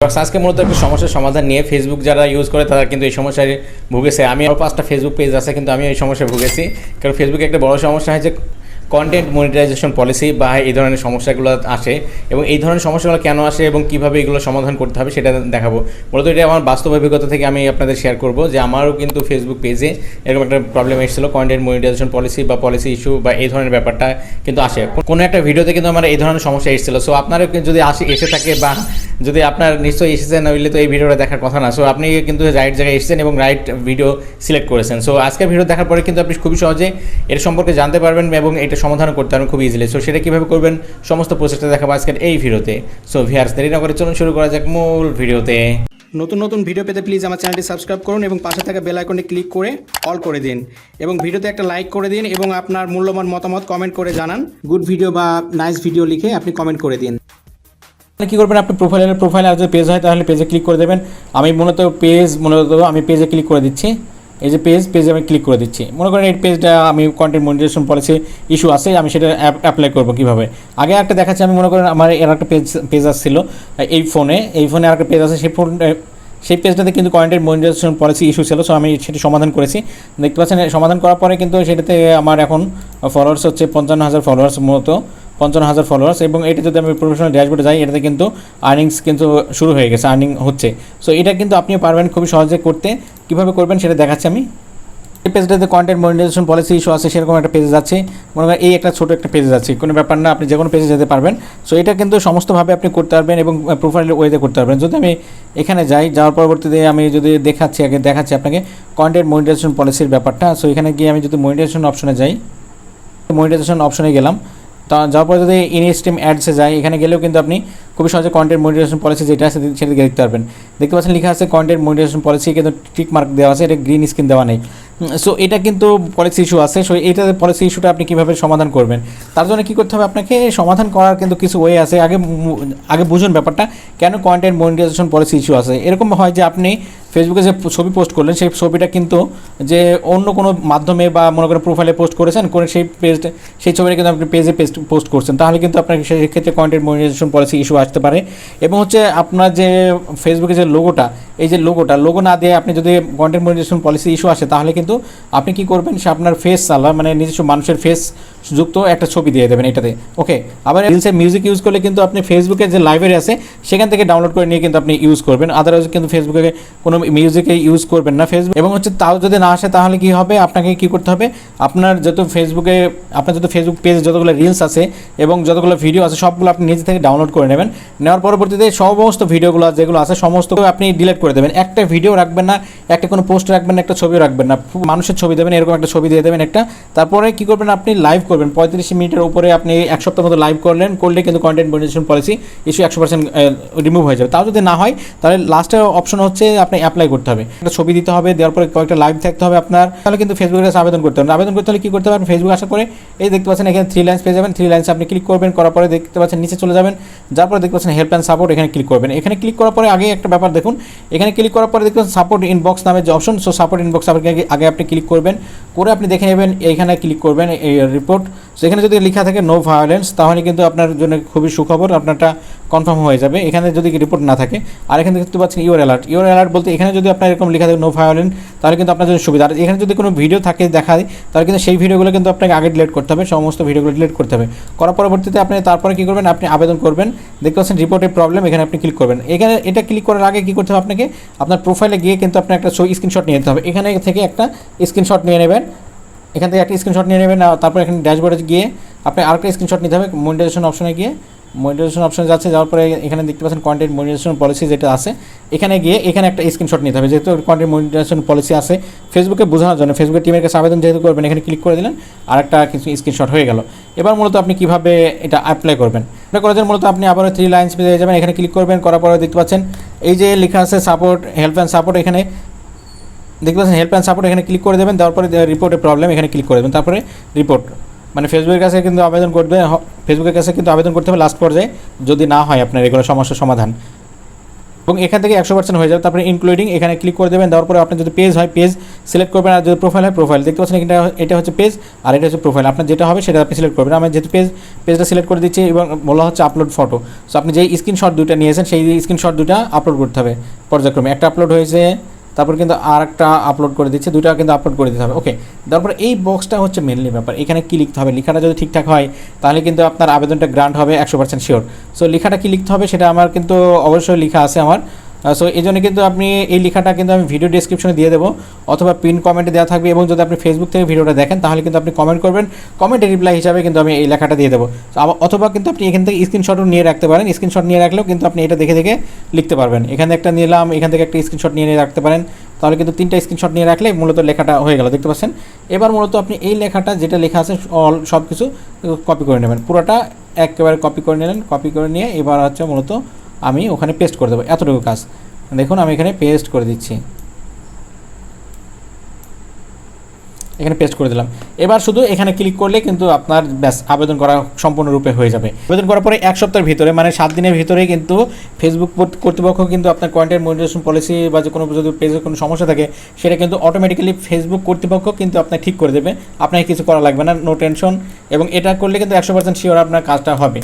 আজকে মূলত একটা সমস্যার সমাধান নিয়ে ফেসবুক যারা ইউজ করে, তারা কিন্তু এই সমস্যায় ভুগেছে। আমি আরও পাঁচটা ফেসবুক পেজ আছে, কিন্তু আমি এই সমস্যায় ভুগেছি। কারণ ফেসবুকে একটা বড় সমস্যা হয় যে কন্টেন্ট মনিটাইজেশন পলিসি বা এই ধরনের সমস্যাগুলো আসে এবং এই ধরনের সমস্যাগুলো কেন আসে এবং কীভাবে এগুলো সমাধান করতে হবে সেটা দেখাবো। মূলত এটা আমার বাস্তব অভিজ্ঞতা থেকে আমি আপনাদের শেয়ার করব যে আমারও কিন্তু ফেসবুক পেজে এরকম একটা প্রবলেম এসেছিল কন্টেন্ট মনিটাইজেশন পলিসি বা পলিসি ইস্যু বা এই ধরনের ব্যাপারটা কিন্তু আসে। কোনো একটা ভিডিওতে কিন্তু আমার এই ধরনের সমস্যা এসেছিল। সো আপনারও যদি আসে, এসে থাকে বা যদি আপনার নিশ্চয়ই এসেছেন নইলে তো এই ভিডিওটা দেখার কথা না। সো আপনি কিন্তু রাইট জায়গায় এসেছেন এবং রাইট ভিডিও সিলেক্ট করেছেন। সো আজকের ভিডিও দেখার পরে কিন্তু আপনি খুবই সহজে এর সম্পর্কে জানতে পারবেন এবং এটা সমাধান করতে পারবেন খুব ইজিলি সো সেটা কীভাবে করবেন? সমস্ত প্রসেসটা দেখাবো আজকের এই ভিডিওতে। সো ভিয়ার্স দেরি না করে চলুন শুরু করা যাক মূল ভিডিওতে। নতুন নতুন ভিডিও পেতে প্লিজ আমার চ্যানেলটি সাবস্ক্রাইব করুন এবং পাশে থাকা বেল আইকনে ক্লিক করে অল করে দিন। এবং ভিডিওতে একটা লাইক করে দিন এবং আপনার মূল্যবান মতামত কমেন্ট করে জানান। গুড ভিডিও বা নাইস ভিডিও লিখে আপনি কমেন্ট করে দিন। তাহলে কী করবেন? আপনি প্রোফাইলের প্রোফাইলে আর যদি পেজ হয় তাহলে পেজে ক্লিক করে দেবেন। আমি মূলত পেজ মূলত আমি পেজে ক্লিক করে দিচ্ছি। এই যে পেজ পেজে আমি ক্লিক করে দিচ্ছি। মনে করেন এই পেজটা আমি কন্টেন্ট মনিটাইজেশন পলিসি ইস্যু আছে, আমি সেটা অ্যাপ্লাই করব কীভাবে? আগে একটা দেখাচ্ছি, আমি মনে করেন আমার এর একটা পেজ পেজ আসছিল, এই ফোনে এই ফোনে আর একটা পেজ আছে, সেই ফোন সেই পেজটাতে কিন্তু কন্টেন্ট মনিটাইজেশন পলিসি ইস্যু ছিল সো আমি সেটি সমাধান করেছি। দেখতে পাচ্ছেন, সমাধান করার পরে কিন্তু সেটাতে আমার এখন ফলোয়ার্স হচ্ছে পঞ্চান্ন হাজার ফলোয়ার্স মূলত পঞ্চান্ন হাজার ফলোয়ার্স এবং এটা যদি আমি প্রফেশনাল ড্যাশবোর্ডে যাই, এটাতে কিন্তু আর্নিংস কিন্তু শুরু হয়ে গেছে আর্নিং হচ্ছে। সো এটা কিন্তু আপনিও পারবেন খুবই সহজে করতে। কীভাবে করবেন সেটা দেখাচ্ছি আমি। এই পেজটাতে কন্টেন্ট মনিটাইজেশন পলিসি ইস্যু আছে, সেরকম একটা পেজে যাচ্ছে। মনে করেন এই একটা ছোটো একটা পেজে যাচ্ছে, কোনো ব্যাপার না, আপনি যে কোনো পেজে যেতে পারবেন। সো এটা কিন্তু সমস্তভাবে আপনি করতে পারবেন এবং প্রোফাইলের ওয়েতে করতে পারবেন। যদি আমি এখানে যাই, যাওয়ার পরবর্তীতে আমি যদি দেখাচ্ছি, আগে দেখাচ্ছি আপনাকে কন্টেন্ট মনিটাইজেশন পলিসির ব্যাপারটা। সো এখানে গিয়ে আমি যদি মনিটাইজেশন অপশনে যাই মনিটাইজেশন অপশনে গেলাম। তা যাওয়ার পরে যদি ইন স্ট্রিম অ্যাডসে যায়, এখানে গেলেও কিন্তু আপনি খুবই সহজে কন্টেন্ট মনিটাইজেশন পলিসি যেটা আছে, সেটা দেখতে পারবেন। দেখতে পাচ্ছেন লেখা আছে কন্টেন্ট মনিটাইজেশন পলিসি কিন্তু টিক মার্ক দেওয়া আছে, এটা গ্রিন স্ক্রিন দেওয়া নেই। সো এটা কিন্তু পলিসি ইস্যু আছে সো এইটা পলিসি ইস্যুটা আপনি কীভাবে সমাধান করবেন? তার জন্য কী করতে হবে আপনাকে, সমাধান করার কিন্তু কিছু ওয়ে আছে। আগে আগে বুঝুন ব্যাপারটা, কেন কন্টেন্ট মনিটাইজেশন পলিসি ইস্যু আছে? এরকম হয় যে আপনি ফেসবুকে যে ছবি পোস্ট করলেন, সেই ছবিটা কিন্তু যে অন্য কোনো মাধ্যমে বা মনে করেন প্রোফাইলে পোস্ট করেছেন, করে সেই পেজ সেই ছবিটা কিন্তু আপনি পেজে পেস্ট পোস্ট করছেন। তাহলে কিন্তু আপনার সেই ক্ষেত্রে কন্টেন্ট মনিটাইজেশন পলিসি ইস্যু আসতে পারে। এবং হচ্ছে আপনার যে ফেসবুকে যে লোগোটা এই যে লোগোটা লোগো না দিয়ে আপনি যদি কন্টেন্ট মনিটাইজেশন পলিসি ইস্যু আসে, তাহলে কিন্তু আপনি কি করবেন? সে আপনার ফেস সালা মানে নিজস্ব মানুষের ফেস যুক্ত একটা ছবি দিয়ে দেবেন এটাতে। ওকে আবার রিলসে মিউজিক ইউজ করলে কিন্তু আপনি ফেসবুকে যে লাইব্রেরি আছে, সেখান থেকে ডাউনলোড করে নিয়ে কিন্তু আপনি ইউজ করবেন। আদারওয়াইজ কিন্তু ফেসবুকে কোনো মিউজিকে ইউজ করবেন না ফেসবুক এবং হচ্ছে তাও যদি না আসে তাহলে কি হবে? আপনাকে কি করতে হবে? আপনার যত ফেসবুকে আপনার যত ফেসবুক পেজে যতগুলো রিলস আছে এবং যতগুলো ভিডিও আছে, সবগুলো আপনি নিজে থেকে ডাউনলোড করে নেবেন। নেওয়ার পরবর্তীতে সমস্ত ভিডিওগুলো যেগুলো আছে, সমস্ত আপনি ডিলিট করে দেবেন। একটা ভিডিও রাখবেন না, একটা কোনো পোস্ট রাখবেন না, একটা ছবিও রাখবেন না। মানুষের ছবি দেবেন, এরকম একটা ছবি দিয়ে দেবেন একটা। তারপরে কি করবেন আপনি? লাইভ করবেন। পঁয়ত্রিশ মিনিটের উপরে আপনি এক সপ্তাহ মতো লাইভ করলেন, করলে কিন্তু কন্টেন্ট মনিটাইজেশন পলিসি ইস্যু একশো পার্সেন্ট রিমুভ হয়ে যাবে। তাও যদি না হয়, তাহলে লাস্টের অপশন হচ্ছে আপনি অ্যাপ্লাই করতে হবে। একটা ছবি দিতে হবে, দেওয়ার পরে কয়েকটা লাইভ থাকতে হবে আপনার। তাহলে কিন্তু ফেসবুকের কাছে আবেদন করতে হবে আবেদন করতে হলে কী করতে হবে? ফেসবুক আসার পরে এই দেখতে পাচ্ছেন এখানে থ্রি লাইন্স পেয়ে যাবেন। থ্রি লাইন্স আপনি ক্লিক করবেন, করার পরে দেখতে পাচ্ছেন নিচে চলে যাবেন। যার পরে দেখতে পাচ্ছেন হেল্প অ্যান্ড সাপোর্ট এখানে ক্লিক করবেন। এখানে ক্লিক করার পরে আগে একটা ব্যাপার দেখুন। এখানে ক্লিক করার পরে দেখতে পাচ্ছেন সাপোর্ট ইনবক্স নামের যে অপশন সো সাপোর্ট ইনবক্স আগে আগে আপনি ক্লিক করবেন। করে আপনি দেখে নেবেন, এইখানে ক্লিক করবেন রিপোর্ট সেখানে যদি লেখা থাকে নো ভায়োলেন্স তাহলে কিন্তু আপনার জন্য খুবই সুখবর, আপনারটা কনফার্ম হয়ে যাবে। এখানে যদি রিপোর্ট না থাকে, আর এখানে দেখতে পাচ্ছেন ইউর অ্যালার্ট ইউর অ্যালার্ট বলতে এখানে যদি আপনার এরকম লেখা থাকে নো ভায়োলেন্স তাহলে কিন্তু আপনার জন্য সুবিধা। আর এখানে যদি কোনো ভিডিও থাকে দেখায়, তাহলে কিন্তু সেই ভিডিওগুলো কিন্তু আপনাকে আগে ডিলিট করতে হবে, সমস্ত ভিডিওগুলো ডিলিট করতে হবে। করার পরবর্তীতে আপনি তারপরে কী করবেন? আপনি আবেদন করবেন। দেখতে পাচ্ছেন রিপোর্টের প্রবলেম এখানে আপনি ক্লিক করবেন। এখানে এটা ক্লিক করার আগে কী করতে হবে আপনাকে? আপনার প্রোফাইলে গিয়ে কিন্তু আপনার একটা স্ক্রিনশট নিয়ে নিতে হবে। এখানে থেকে একটা স্ক্রিনশট নিয়ে নেবেন। এখান থেকে একটা স্ক্রিনশট নিয়ে নেবেন তারপর এখানে ড্যাশবোর্ডে গিয়ে আপনি আরেকটা স্ক্রিনশট নিতে হবে মনিটাইজেশন অপশনে গিয়ে। মনিটাইজেশন অপশনে যাচ্ছে, যাওয়ার পরে এখানে দেখতে পাচ্ছেন কন্টেন্ট মনিটাইজেশন পলিসি যেটা আছে, এখানে গিয়ে এখানে একটা স্ক্রিনশট নিতে হবে। যেহেতু কন্টেন্ট মনিটাইজেশন পলিসি আছে ফেসবুকে বোঝানোর জন্য ফেসবুকের টিমের কাছে আবেদন যেহেতু করবেন, এখানে ক্লিক করে দিলেন আর একটা কিছু স্ক্রিনশট হয়ে গেল। এবার মূলত আপনি কীভাবে এটা অ্যাপ্লাই করবেন? এটা করার জন্য মূলত আপনি আবার থ্রি লাইন্স পেয়ে যাবেন, এখানে ক্লিক করবেন, করার পরে দেখতে পাচ্ছেন, এই যে লেখা আছে সাপোর্ট হেল্প অ্যান্ড সাপোর্ট এখানে দেখতে পাচ্ছেন হেল্প অ্যান্ড সাপোর্ট এখানে ক্লিক করে দেবেন তারপরে রিপোর্টের প্রবলেম এখানে ক্লিক করে দেবেন, তারপরে রিপোর্ট মানে ফেসবুকের কাছে কিন্তু আবেদন করবে ফেসবুকের কাছে কিন্তু আবেদন করতে হবে লাস্ট পর্যায়ে, যদি না হয় আপনার এগুলো সমস্যার সমাধান। এবং এখান থেকে একশো পার্সেন্ট হয়ে যাবে, তারপরে ইনক্লুডিং এখানে ক্লিক করে দেবেন, দেওয়ার পরে আপনার যদি পেজ হয় পেজ সিলেক্ট করবেন, আর যদি প্রোফাইল হয় প্রোফাইল দেখতে পাচ্ছেন এটা এটা হচ্ছে পেজ আর এটা হচ্ছে প্রোফাইল আপনার যেটা হবে, সেটা আপনি সিলেক্ট করবেন। আমি যেহেতু পেজ পেজটা সিলেক্ট করে দিচ্ছি, এবং বলা হচ্ছে আপলোড ফটো সো আপনি যেই স্ক্রিনশট দুটো নিয়েছেন, সেই স্ক্রিনশট দুটো আপলোড করতে হবে, পর্যায়ক্রমে। একটা আপলোড হয়েছে তারপর কিন্তু আর একটা আপলোড করে দিচ্ছে দুটো কিন্তু আপলোড করে দিতে হবে। ওকে তারপর এই বক্সটা হচ্ছে মেনলি ব্যাপার এখানে কি লিখতে হবে? লেখাটা যদি ঠিকঠাক হয়, তাহলে কিন্তু আপনার আবেদনটা গ্রান্ট হবে একশো পার্সেন্ট শিওর সো লেখাটা কি লিখতে হবে সেটা আমার কিন্তু অবশ্যই লেখা আছে আমার। সো এই জন্য কিন্তু আপনি এই লেখাটা কিন্তু আমি ভিডিও ডিসক্রিপশনে দিয়ে দেবো, অথবা পিন কমেন্টে দেওয়া থাকবে, এবং যদি আপনি ফেসবুক থেকে ভিডিওটা দেখেন, তাহলে কিন্তু আপনি কমেন্ট করবেন কমেন্টে রিপ্লাই হিসাবে কিন্তু আমি এই লেখাটা দিয়ে দেবো। অথবা কিন্তু আপনি এখান থেকে স্ক্রিনশটও নিয়ে রাখতে পারেন স্ক্রিনশট নিয়ে রাখলেও কিন্তু আপনি এটা দেখে দেখে লিখতে পারবেন। এখানে একটা নিলাম, এখান থেকে একটা স্ক্রিনশট নিয়ে নিয়ে রাখতে পারেন, তাহলে কিন্তু তিনটা স্ক্রিনশট নিয়ে রাখলে মূলত লেখাটা হয়ে গেল, দেখতে পাচ্ছেন? এবার মূলত আপনি এই লেখাটা যেটা লেখা আছে অল সব কিছু কপি করে নেবেন। পুরোটা একেবারে কপি করে নিলেন কপি করে নিয়ে এবার হচ্ছে মূলত আমি ওখানে পেস্ট করে দেবো, এতটুকু কাজ। দেখুন, আমি এখানে পেস্ট করে দিচ্ছি। এখানে পেস্ট করে দিলাম। এবার শুধু এখানে ক্লিক করলে কিন্তু আপনার ব্যাস, আবেদন করা সম্পূর্ণরূপে হয়ে যাবে। আবেদন করার পরে এক সপ্তাহের ভিতরে মানে সাত দিনের ভিতরে কিন্তু ফেসবুক কর্তৃপক্ষ কিন্তু আপনার কন্টেন্ট মনিটাইজেশন পলিসি বা যে কোনো যদি পেজে কোনো সমস্যা থাকে, সেটা কিন্তু অটোমেটিক্যালি ফেসবুক কর্তৃপক্ষ কিন্তু আপনার ঠিক করে দেবে। আপনাকে কিছু করা লাগবে না নো টেনশন এবং এটা করলে কিন্তু একশো পার্সেন্ট শিওর আপনার কাজটা হবে।